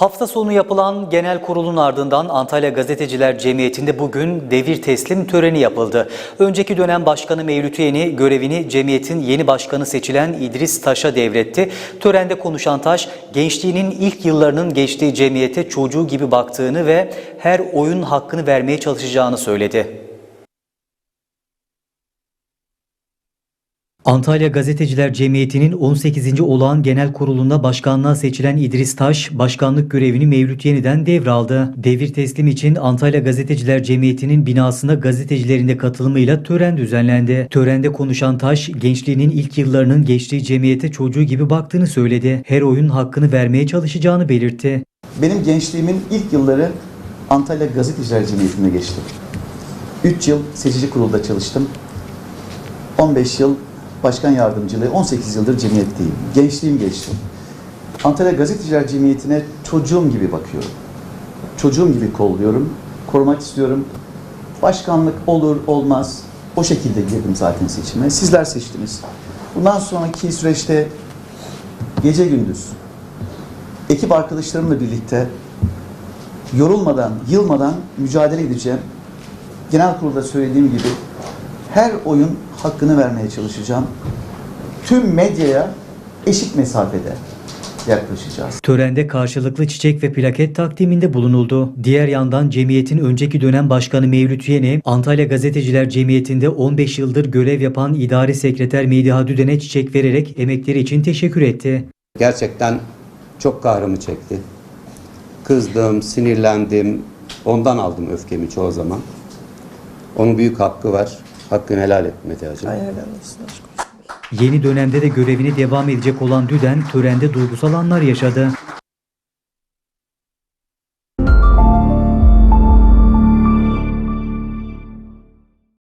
Hafta sonu yapılan genel kurulun ardından Antalya Gazeteciler Cemiyeti'nde bugün devir teslim töreni yapıldı. Önceki dönem başkanı Mevlüt Yeni görevini cemiyetin yeni başkanı seçilen İdris Taş'a devretti. Törende konuşan Taş, gençliğinin ilk yıllarının geçtiği cemiyete çocuğu gibi baktığını ve her oyun hakkını vermeye çalışacağını söyledi. Antalya Gazeteciler Cemiyeti'nin 18. olağan genel kurulunda başkanlığa seçilen İdris Taş, başkanlık görevini Mevlüt Yeni'den devraldı. Devir teslim için Antalya Gazeteciler Cemiyeti'nin binasında gazetecilerin de katılımıyla tören düzenlendi. Törende konuşan Taş, gençliğinin ilk yıllarının geçtiği cemiyete çocuğu gibi baktığını söyledi. Her oyun hakkını vermeye çalışacağını belirtti. Benim gençliğimin ilk yılları Antalya Gazeteciler Cemiyeti'nde geçti. 3 yıl seçici kurulda çalıştım. 15 yıl başkan yardımcılığı, 18 yıldır cemiyetteyim. Gençliğim geçti. Antalya Gazeteciler Cemiyeti'ne çocuğum gibi bakıyorum. Çocuğum gibi kolluyorum, korumak istiyorum. Başkanlık olur olmaz. O şekilde girdim zaten seçime. Sizler seçtiniz. Bundan sonraki süreçte gece gündüz ekip arkadaşlarımla birlikte yorulmadan, yılmadan mücadele edeceğim. Genel kurulda söylediğim gibi her oyun hakkını vermeye çalışacağım. Tüm medyaya eşit mesafede yaklaşacağız. Törende karşılıklı çiçek ve plaket takdiminde bulunuldu. Diğer yandan cemiyetin önceki dönem başkanı Mevlüt Yeni, Antalya Gazeteciler Cemiyeti'nde 15 yıldır görev yapan idari sekreter Mediha Düden'e çiçek vererek emekleri için teşekkür etti. Gerçekten çok kahrımı çekti. Kızdım, sinirlendim. Ondan aldım öfkemi çoğu zaman. Onun büyük hakkı var. Hakkını helal et Metihacığım. Yeni dönemde de görevine devam edecek olan Düden törende duygusal anlar yaşadı.